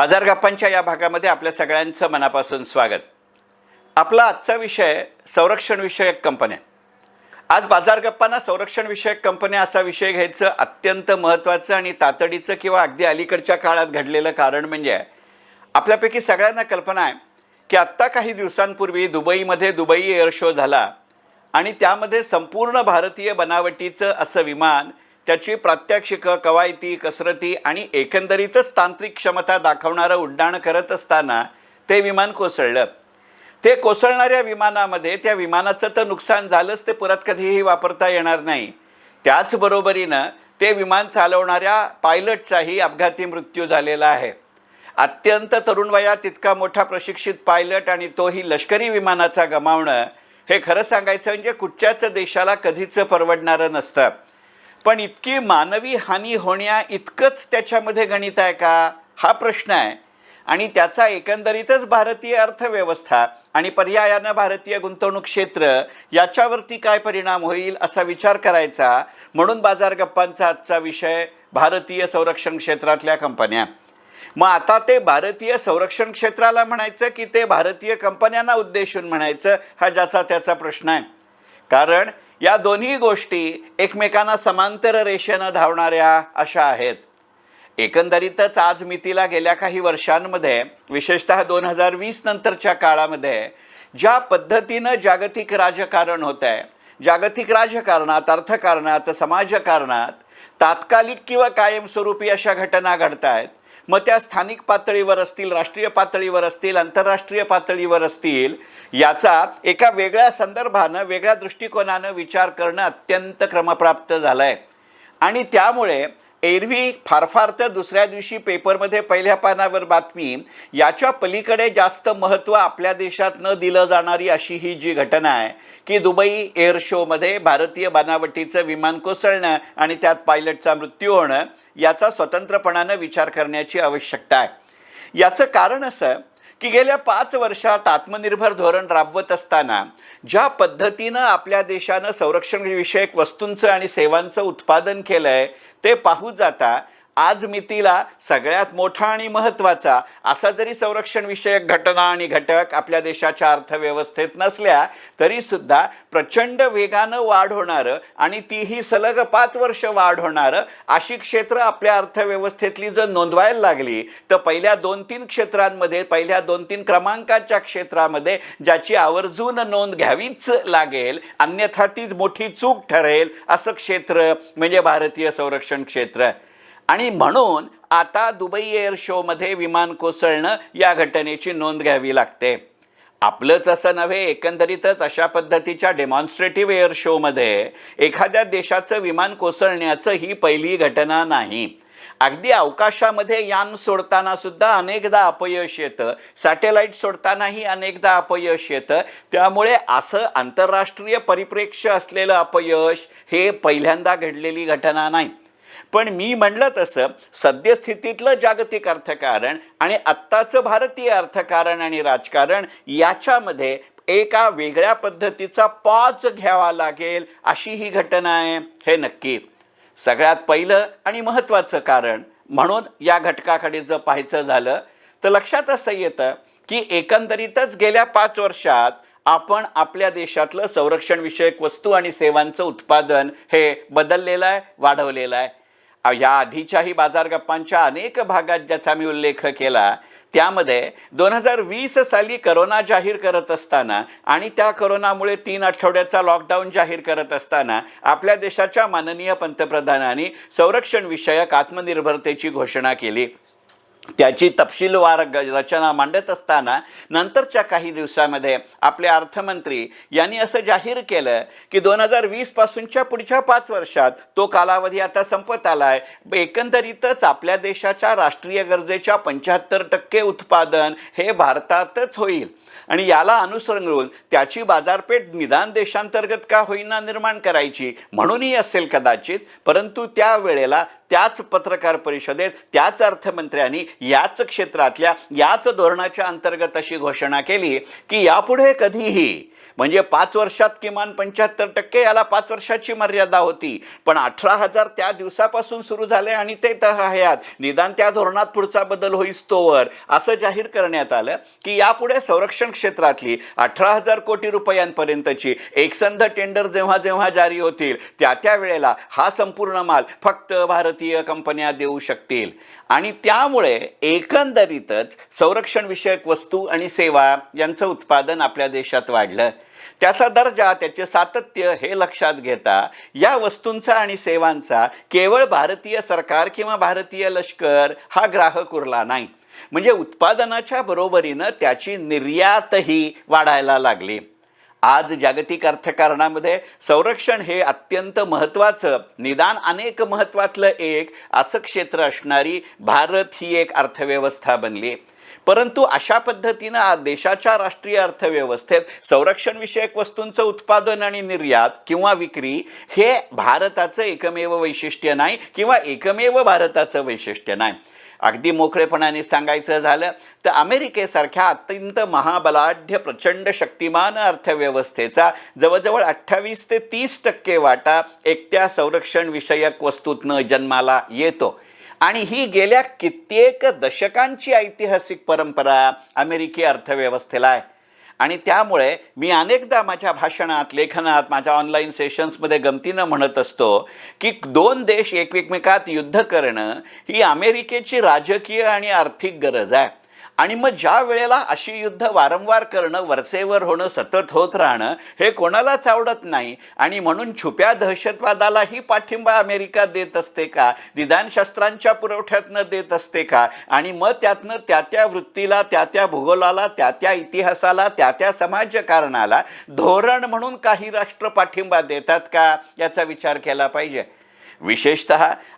बाजार गप्पांच्या या भागामध्ये आपल्या सगळ्यांचं मनापासून स्वागत. आपला आजचा विषय संरक्षणविषयक कंपन्या. आज बाजार गप्पांना संरक्षणविषयक कंपन्या असा विषय घ्यायचं अत्यंत महत्त्वाचं आणि तातडीचं किंवा अगदी अलीकडच्या काळात घडलेलं कारण म्हणजे आपल्यापैकी सगळ्यांना कल्पना आहे की आत्ता काही दिवसांपूर्वी दुबईमध्ये दुबई एअर शो झाला आणि त्यामध्ये संपूर्ण भारतीय बनावटीचं असं विमान त्याची प्रात्यक्षिकं कवायती कसरती आणि एकंदरीतच तांत्रिक क्षमता दाखवणारं उड्डाण करत असताना ते विमान कोसळलं. ते कोसळणाऱ्या विमानामध्ये त्या विमानाचं तर नुकसान झालंच ते परत कधीही वापरता येणार नाही. त्याचबरोबरीनं ते विमान चालवणाऱ्या पायलटचाही अपघाती मृत्यू झालेला आहे. अत्यंत तरुण वयात इतका मोठा प्रशिक्षित पायलट आणि तोही लष्करी विमानाचा गमावणं हे खरं सांगायचं म्हणजे कुठच्याच देशाला कधीच परवडणारं नसतं. पण इतकी मानवी हानी होण्या इतकंच त्याच्यामध्ये गणित आहे का? हा प्रश्न आहे. आणि त्याचा एकंदरीतच भारतीय अर्थव्यवस्था आणि पर्यायानं भारतीय गुंतवणूक क्षेत्र याच्यावरती काय परिणाम होईल असा विचार करायचा म्हणून बाजार गप्पांचा आजचा विषय भारतीय संरक्षण क्षेत्रातल्या कंपन्या. मग आता ते भारतीय संरक्षण क्षेत्राला म्हणायचं की ते भारतीय कंपन्यांना उद्देशून म्हणायचं हा ज्याचा त्याचा प्रश्न आहे. कारण या दोन्ही गोष्टी एकमेकांना समांतर रेषेनं धावणाऱ्या अशा आहेत. एकंदरीतच आज मितीला गेल्या काही वर्षांमध्ये विशेषतः दोन हजार वीस नंतरच्या काळामध्ये ज्या पद्धतीनं जागतिक राजकारण होत आहे जागतिक राजकारणात अर्थकारणात समाजकारणात तात्कालिक किंवा कायमस्वरूपी अशा घटना घडत आहेत मग त्या स्थानिक पातळीवर असतील राष्ट्रीय पातळीवर असतील आंतरराष्ट्रीय पातळीवर असतील याचा एका वेगळ्या संदर्भानं वेगळ्या दृष्टिकोनानं विचार करणं अत्यंत क्रमप्राप्त झालं आहे आणि त्यामुळे एरवी फार फार तर दुसऱ्या दिवशी पेपरमध्ये पहिल्या पानावर बातमी याच्या पलीकडे जास्त महत्त्व आपल्या देशात न दिलं जाणारी अशी ही जी घटना आहे की दुबई एअर शोमध्ये भारतीय बनावटीचं विमान कोसळणं आणि त्यात पायलटचा मृत्यू होणं याचा स्वतंत्रपणानं विचार करण्याची आवश्यकता आहे. याचं कारण असं की गेल्या पाच वर्षात आत्मनिर्भर धोरण राबवत असताना ज्या पद्धतीनं आपल्या देशानं संरक्षणविषयक वस्तूंचं आणि सेवांचं उत्पादन केलं आहे ते पाहू जाता आज मितीला सगळ्यात मोठा आणि महत्त्वाचा असा जरी संरक्षण विषयक घटना आणि घटक आपल्या देशाच्या अर्थव्यवस्थेत नसल्या तरीसुद्धा प्रचंड वेगानं वाढ होणारं आणि तीही सलग पाच वर्ष वाढ होणारं अशी क्षेत्र आपल्या अर्थव्यवस्थेतली जर नोंदवायला लागली तर पहिल्या दोन तीन क्षेत्रांमध्ये पहिल्या दोन तीन क्रमांकाच्या क्षेत्रामध्ये ज्याची आवर्जून नोंद घ्यावीच लागेल अन्यथा ती मोठी चूक ठरेल असं क्षेत्र म्हणजे भारतीय संरक्षण क्षेत्र. आणि म्हणून आता दुबई एअर शोमध्ये विमान कोसळणं या घटनेची नोंद घ्यावी लागते. आपलंच असं नव्हे एकंदरीतच अशा पद्धतीच्या डेमॉन्स्ट्रेटिव्ह एअर शोमध्ये एखाद्या देशाचं विमान कोसळण्याचं ही पहिली घटना नाही. अगदी अवकाशामध्ये यान सोडताना सुद्धा अनेकदा अपयश येतं. सॅटेलाईट सोडतानाही अनेकदा अपयश येतं. त्यामुळे असं आंतरराष्ट्रीय परिप्रेक्ष्य असलेलं अपयश हे पहिल्यांदा घडलेली घटना नाही. पण मी म्हणलं तसं सद्यस्थितीतलं जागतिक अर्थकारण आणि आत्ताचं भारतीय अर्थकारण आणि राजकारण याच्यामध्ये एका वेगळ्या पद्धतीचा पॉज घ्यावा लागेल अशी ही घटना आहे हे नक्की. सगळ्यात पहिलं आणि महत्त्वाचं कारण म्हणून या घटकाकडे जर पाहायचं झालं तर लक्षात असं येतं की एकंदरीतच गेल्या पाच वर्षात आपण आपल्या देशातलं संरक्षणविषयक वस्तू आणि सेवांचं उत्पादन हे बदललेलं आहे वाढवलेलं आहे. या आधीच्याही बाजार गप्पांच्या अनेक भागात ज्याचा मी उल्लेख केला त्यामध्ये दोन हजार वीस साली करोना जाहीर करत असताना आणि त्या करोनामुळे तीन आठवड्याचा लॉकडाऊन जाहीर करत असताना आपल्या देशाच्या माननीय पंतप्रधानांनी संरक्षण विषयक आत्मनिर्भरतेची घोषणा केली. त्याची तपशीलवार ग- रचना मांडत असताना नंतरच्या काही दिवसामध्ये आपले अर्थमंत्री यांनी असं जाहीर केलं की दोन हजार वीस पासूनच्या पुढच्या पाच वर्षात तो कालावधी आता संपत आलाय. एकंदरीतच आपल्या देशाच्या राष्ट्रीय गरजेच्या पंच्याहत्तर टक्के उत्पादन हे भारतातच होईल. आणि याला अनुसरून त्याची बाजारपेठ निदान देशांतर्गत का होईना निर्माण करायची म्हणूनही असेल कदाचित परंतु त्या वेळेला त्याच पत्रकार परिषदेत त्याच अर्थमंत्र्यांनी याच क्षेत्रातल्या याच धोरणाच्या अंतर्गत अशी घोषणा केली की यापुढे कधीही म्हणजे पाच वर्षात किमान पंच्याहत्तर टक्के याला पाच वर्षाची मर्यादा होती. पण अठरा हजार त्या दिवसापासून सुरू झाले आणि ते तर हयात निदान त्या धोरणात पुढचा बदल होईस तोवर. असं जाहीर करण्यात आलं की यापुढे संरक्षण क्षेत्रातली अठरा हजार कोटी रुपयांपर्यंतची एकसंध टेंडर जेव्हा जेव्हा जारी होतील त्या त्या वेळेला हा संपूर्ण माल फक्त भारतीय कंपन्या देऊ शकतील. आणि त्यामुळे एकंदरीतच संरक्षण विषयक वस्तू आणि सेवा यांचं उत्पादन आपल्या देशात वाढलं. त्याचा दर्जा त्याचे सातत्य हे लक्षात घेता या वस्तूंचा आणि सेवांचा केवळ भारतीय सरकार किंवा भारतीय लष्कर हा ग्राहक उरला नाही. म्हणजे उत्पादनाच्या बरोबरीनं त्याची निर्यातही वाढायला लागली. आज जागतिक अर्थकारणामध्ये संरक्षण हे अत्यंत महत्त्वाचं निदान अनेक महत्त्वातलं एक असं क्षेत्र असणारी भारत ही एक अर्थव्यवस्था बनली. परंतु अशा पद्धतीनं देशाच्या राष्ट्रीय अर्थव्यवस्थेत संरक्षण विषयक वस्तूंचं उत्पादन आणि निर्यात किंवा विक्री हे भारताचं एकमेव वैशिष्ट्य नाही किंवा एकमेव भारताचं वैशिष्ट्य नाही. अगदी मोकळेपणाने सांगायचं झालं तर अमेरिकेसारख्या अत्यंत महाबलाढ्य प्रचंड शक्तिमान अर्थव्यवस्थेचा जवळजवळ अठ्ठावीस ते तीस टक्के वाटा एकट्या संरक्षण विषयक वस्तूतनं जन्माला येतो. आणि ही गेल्या कित्येक दशकांची ऐतिहासिक परंपरा अमेरिकी अर्थव्यवस्थेला आहे. आणि त्यामुळे मी अनेकदा माझ्या भाषणात लेखनात माझ्या ऑनलाईन सेशन्समध्ये गमतीनं म्हणत असतो की दोन देश एकमेकात युद्ध करणं ही अमेरिकेची राजकीय आणि आर्थिक गरज आहे. आणि मग ज्या वेळेला अशी युद्ध वारंवार करणं वरचेवर होणं सतत होत राहणं हे कोणालाच आवडत नाही. आणि म्हणून छुप्या दहशतवादालाही पाठिंबा अमेरिका देत असते का? निदानशास्त्रांच्या पुरवठ्यातनं देत असते का? आणि मग त्यातनं त्या त्या वृत्तीला त्या त्या भूगोलाला त्या त्या इतिहासाला त्या त्या समाजकारणाला धोरण म्हणून काही राष्ट्र पाठिंबा देतात का? याचा विचार केला पाहिजे. विशेषत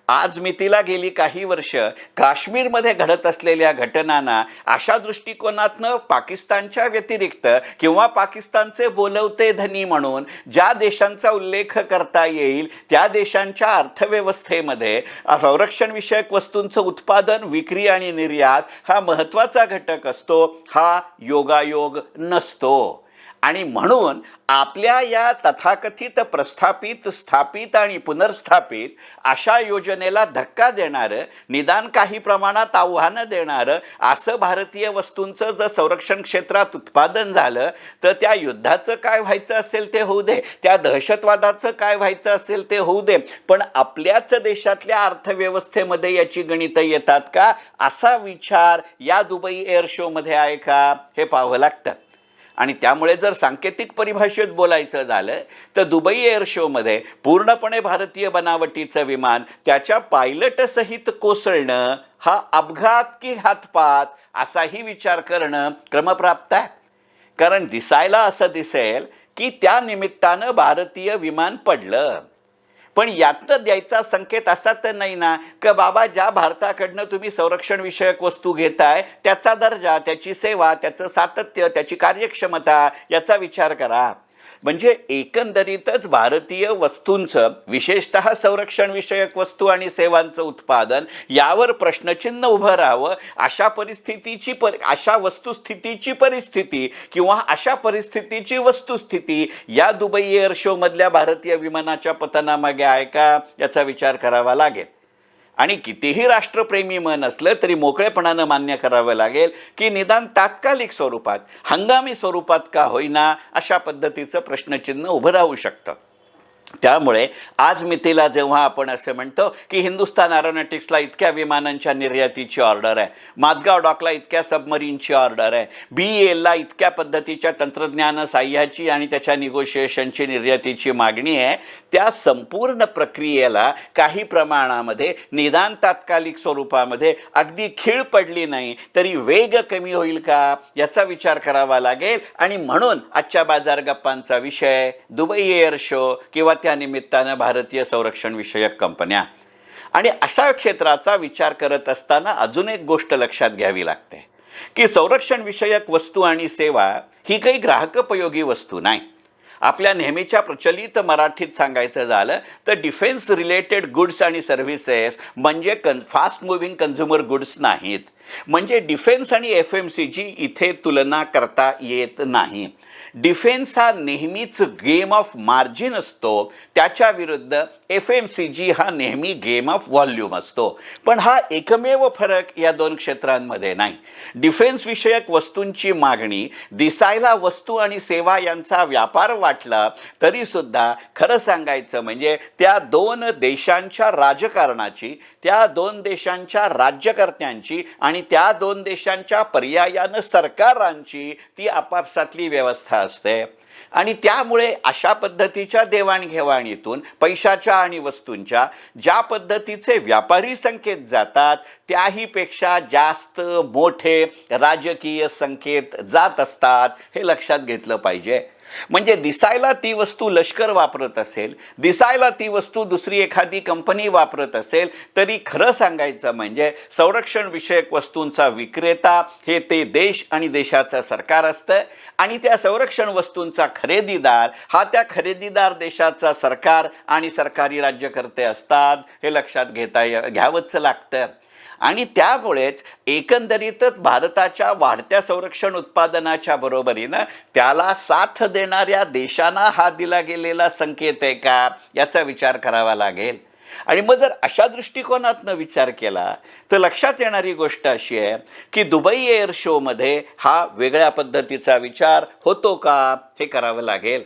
आज मितीला गेली काही वर्ष काश्मीरमध्ये घडत असलेल्या घटनांना अशा दृष्टिकोनातनं पाकिस्तानच्या व्यतिरिक्त किंवा पाकिस्तानचे बोलवते धनी म्हणून ज्या देशांचा उल्लेख करता येईल त्या देशांच्या अर्थव्यवस्थेमध्ये संरक्षणविषयक वस्तूंचं उत्पादन विक्री आणि निर्यात हा महत्त्वाचा घटक असतो हा योगायोग नसतो. आणि म्हणून आपल्या या तथाकथित प्रस्थापित स्थापित आणि पुनर्स्थापित अशा योजनेला धक्का देणारं निदान काही प्रमाणात आव्हानं देणारं असं भारतीय वस्तूंचं जर संरक्षण क्षेत्रात उत्पादन झालं तर त्या युद्धाचं काय व्हायचं असेल ते होऊ दे. त्या दहशतवादाचं काय व्हायचं असेल ते होऊ दे. पण आपल्याच देशातल्या अर्थव्यवस्थेमध्ये याची गणितं येतात का? असा विचार या दुबई एअर शोमध्ये आहे का? हे पाहावं लागतं. आणि त्यामुळे जर सांकेतिक परिभाषेत बोलायचं झालं तर दुबई एअर शोमध्ये पूर्णपणे भारतीय बनावटीचं विमान त्याच्या पायलटसहित कोसळणं हा अपघात की हातपात असाही विचार करणं क्रमप्राप्त आहे. कारण दिसायला असं दिसेल की त्या निमित्तानं भारतीय विमान पडलं. पण यातनं द्यायचा संकेत असा तर नाही ना की बाबा ज्या भारताकडनं तुम्ही संरक्षण विषयक वस्तू घेताय त्याचा दर्जा त्याची सेवा त्याचं सातत्य त्याची कार्यक्षमता याचा विचार करा. म्हणजे एकंदरीतच भारतीय वस्तूंचं विशेषत संरक्षण विषयक वस्तू आणि सेवांचं उत्पादन यावर प्रश्नचिन्ह उभं राहावं अशा परिस्थितीची पर अशा वस्तुस्थितीची परिस्थिती किंवा अशा परिस्थितीची वस्तुस्थिती या दुबई एअर शोमधल्या भारतीय विमानाच्या पतनामागे आहे का याचा विचार करावा लागेल. आणि कितीही राष्ट्रप्रेमी मन असलं तरी मोकळेपणानं मान्य करावं लागेल की निदान तात्कालिक स्वरूपात हंगामी स्वरूपात का होईना अशा पद्धतीचं प्रश्नचिन्ह उभं राहू शकतं. त्यामुळे आज मितीला जेव्हा आपण असे म्हणतो की हिंदुस्तान एरोनॉटिक्सला इतक्या विमानांच्या निर्यातीची ऑर्डर आहे माझगाव डॉकला इतक्या सबमरीनची ऑर्डर आहे बी एलला इतक्या पद्धतीच्या तंत्रज्ञान साह्याची आणि त्याच्या निगोशिएशनची निर्यातीची मागणी आहे त्या संपूर्ण प्रक्रियेला काही प्रमाणामध्ये निदान तात्कालिक स्वरूपामध्ये अगदी खीळ पडली नाही तरी वेग कमी होईल का याचा विचार करावा लागेल. आणि म्हणून आजच्या बाजार गप्पांचा विषय दुबई एअर शो किंवा त्या निमित्तानं भारतीय संरक्षण विषयक कंपन्या आणि अशा क्षेत्राचा विचार करत असताना अजून एक गोष्ट लक्षात घ्यावी लागते की संरक्षण विषयक वस्तू आणि सेवा ही काही ग्राहकपयोगी वस्तू नाही. आपल्या नेहमीच्या प्रचलित मराठीत सांगायचं झालं तर डिफेन्स रिलेटेड गुड्स आणि सर्व्हिसेस म्हणजे कन फास्ट मुव्हिंग कन्झ्युमर गुड्स नाहीत. म्हणजे डिफेन्स आणि एफ एम सी जी इथे तुलना करता येत नाही. डिफेन्स हा नेहमीच गेम ऑफ मार्जिन असतो. त्याच्या विरुद्ध एफ एम सी जी हा नेहमी गेम ऑफ व्हॉल्यूम असतो. पण हा एकमेव फरक या दोन क्षेत्रांमध्ये नाही. डिफेन्स विषयक वस्तूंची मागणी दिसायला वस्तू आणि सेवा यांचा व्यापार वाटला तरी सुद्धा खरं सांगायचं म्हणजे त्या दोन देशांच्या राजकारणाची त्या दोन देशांच्या राज्यकर्त्यांची आणि त्या दोन देशांच्या पर्यायानं सरकारांची ती आपापसातली व्यवस्था असते. आणि त्यामुळे अशा पद्धतीच्या देवाणघेवाणीतून पैशाच्या आणि वस्तूंच्या ज्या पद्धतीचे व्यापारी संकेत जातात त्याहीपेक्षा जास्त मोठे राजकीय संकेत जात असतात हे लक्षात घेतलं पाहिजे. म्हणजे दिसायला ती वस्तू लष्कर वापरत असेल दिसायला ती वस्तू दुसरी एखादी कंपनी वापरत असेल तरी खरं सांगायचं म्हणजे संरक्षण विषयक वस्तूंचा विक्रेता हे ते देश आणि देशाचं सरकार असतं. आणि त्या संरक्षण वस्तूंचा खरेदीदार हा त्या खरेदीदार देशाचा सरकार आणि सरकारी राज्यकर्ते असतात हे लक्षात घेता घ्यावंच लागतं. आणि त्यामुळेच एकंदरीतच भारताच्या वाढत्या संरक्षण उत्पादनाच्या बरोबरीनं त्याला साथ देणाऱ्या देशांना हा दिला गेलेला संकेत आहे का? याचा विचार करावा लागेल. आणि मग जर अशा दृष्टिकोनातनं विचार केला तर लक्षात येणारी गोष्ट अशी आहे की दुबई एअर शोमध्ये हा वेगळ्या पद्धतीचा विचार होतो का? हे करावं लागेल.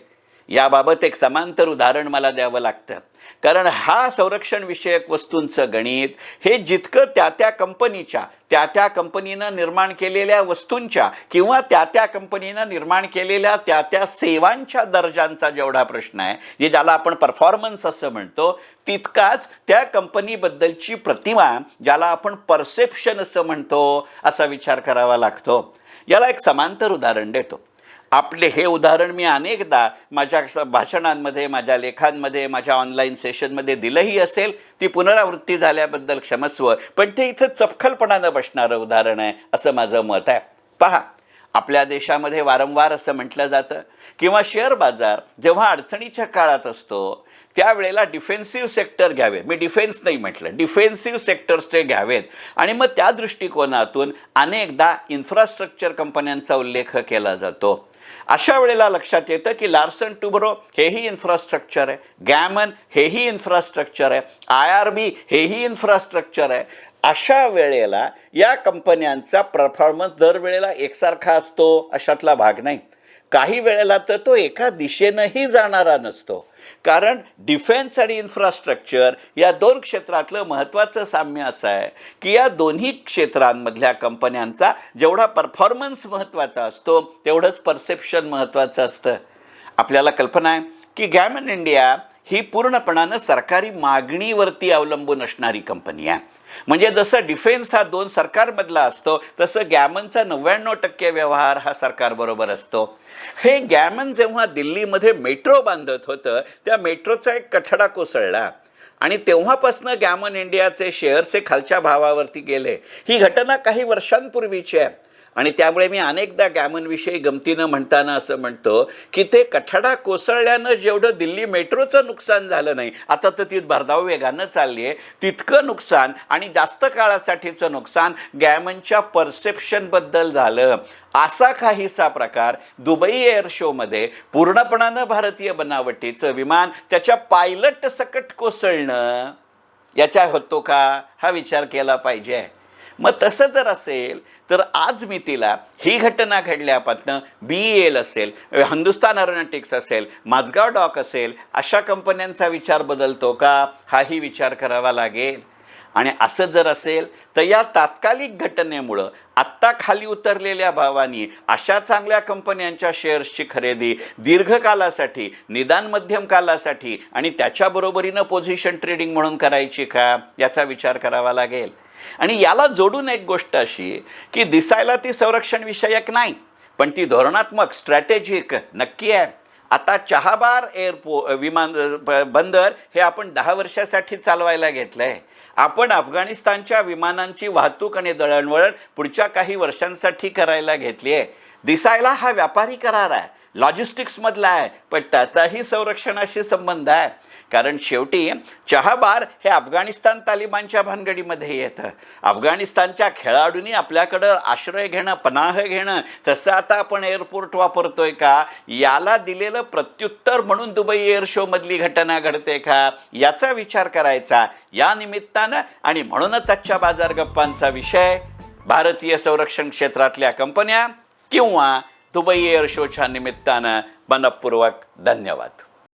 याबाबत एक समांतर उदाहरण मला द्यावं लागतं. कारण हा संरक्षण विषयक वस्तूंचं गणित हे जितकं त्या त्या कंपनीच्या त्या त्या कंपनीनं निर्माण केलेल्या वस्तूंच्या किंवा त्या त्या कंपनीनं निर्माण केलेल्या त्या त्या सेवांच्या दर्जांचा जेवढा प्रश्न आहे जे ज्याला आपण परफॉर्मन्स असं म्हणतो तितकाच त्या कंपनीबद्दलची प्रतिमा ज्याला आपण परसेप्शन असं म्हणतो असा विचार करावा लागतो. याला एक समांतर उदाहरण देतो. आपले हे उदाहरण मी अनेकदा माझ्या भाषणांमध्ये माझ्या लेखांमध्ये माझ्या ऑनलाईन सेशनमध्ये दिलंही असेल. ती पुनरावृत्ती झाल्याबद्दल क्षमस्व. पण ते इथं चपखलपणानं बसणारं उदाहरण आहे असं माझं मत आहे. पहा आपल्या देशामध्ये वारंवार असं म्हटलं जातं किंवा शेअर बाजार जेव्हा अडचणीच्या काळात असतो त्यावेळेला डिफेन्सिव्ह सेक्टर घ्यावे मी डिफेन्स नाही म्हटलं डिफेन्सिव्ह सेक्टर्स ते घ्यावेत. आणि मग त्या दृष्टिकोनातून अनेकदा इन्फ्रास्ट्रक्चर कंपन्यांचा उल्लेख केला जातो. अशा वेळेला लक्षात येतं की लार्सन टुब्रो हेही इन्फ्रास्ट्रक्चर आहे. गॅमन हेही इन्फ्रास्ट्रक्चर आहे. आय आर बी हेही इन्फ्रास्ट्रक्चर आहे. अशा वेळेला या कंपन्यांचा परफॉर्मन्स दरवेळेला एकसारखा असतो अशातला भाग नाही. काही वेळेला तर तो एका दिशेनंही जाणारा नसतो. कारण डिफेन्स आणि इन्फ्रास्ट्रक्चर या दोन क्षेत्रातलं महत्त्वाचं साम्य असं आहे की या दोन्ही क्षेत्रांमधल्या कंपन्यांचा जेवढा परफॉर्मन्स महत्त्वाचा असतो तेवढंच परसेप्शन महत्त्वाचं असतं. आपल्याला कल्पना आहे की गॅमन इंडिया ही पूर्णपणानं सरकारी मागणीवरती अवलंबून असणारी कंपनी आहे. म्हणजे जसं डिफेन्स हा दोन सरकारमधला असतो तसं गॅमनचा नव्याण्णव टक्के व्यवहार हा सरकारबरोबर असतो. हे गॅमन जेव्हा दिल्लीमध्ये मेट्रो बांधत होतं त्या मेट्रोचा एक कठडा कोसळला. आणि तेव्हापासनं गॅमन इंडियाचे शेअर्स हे खालच्या भावावरती गेले. ही घटना काही वर्षांपूर्वीची आहे. आणि त्यामुळे मी अनेकदा गॅमनविषयी गमतीनं म्हणताना असं म्हणतो की ते कठडा कोसळल्यानं जेवढं दिल्ली मेट्रोचं नुकसान झालं नाही आता तर ती भरधाव वेगानं चालली आहे तितकं नुकसान आणि जास्त काळासाठीचं नुकसान गॅमनच्या परसेप्शनबद्दल झालं. असा काहीसा प्रकार दुबई एअर शोमध्ये पूर्णपणानं भारतीय बनावटीचं विमान त्याच्या पायलट सकट कोसळणं याच्या होतो का? हा विचार केला पाहिजे. मग तसं जर असेल तर आज मी तिला ही घटना घडल्यापासनं बी एल असेल हिंदुस्तान अरोनॉटिक्स असेल माझगाव डॉक असेल अशा कंपन्यांचा विचार बदलतो का? हाही विचार करावा लागेल. आणि असं जर असेल तर या तात्कालिक घटनेमुळं आत्ता खाली उतरलेल्या भावानी अशा चांगल्या कंपन्यांच्या शेअर्सची खरेदी दीर्घकालासाठी निदान मध्यम कालासाठी आणि त्याच्या बरोबरीनं पोझिशन ट्रेडिंग म्हणून करायची का याचा विचार करावा लागेल. आणि याला जोडून एक गोष्ट अशी की दिसायला ती संरक्षण विषयक नाही पण ती धोरणात्मक स्ट्रॅटेजिक नक्की आहे. आता चहाबार एअरपो विमान बंदर हे आपण दहा वर्षासाठी चालवायला घेतलं आहे आपण अफगाणिस्तानच्या विमानांची वाहतूक आणि दळणवळण पुढच्या काही वर्षांसाठी करायला घेतली आहे. दिसायला हा व्यापारी करार आहे. लॉजिस्टिक्समधला आहे पण त्याचाही संरक्षणाशी संबंध आहे. कारण शेवटी चहा बार हे अफगाणिस्तान तालिबानच्या भानगडीमध्ये येतं. अफगाणिस्तानच्या खेळाडूंनी आपल्याकडं आश्रय घेणं पनाह घेणं तसं आता आपण एअरपोर्ट वापरतोय का? याला दिलेलं प्रत्युत्तर म्हणून दुबई एअर शोमधली घटना घडते का? याचा विचार करायचा. या निमित्तानं आणि म्हणूनच आजच्या बाजार गप्पांचा विषय भारतीय संरक्षण क्षेत्रातल्या कंपन्या किंवा दुबई एअर शोच्या निमित्तानं मनपूर्वक धन्यवाद.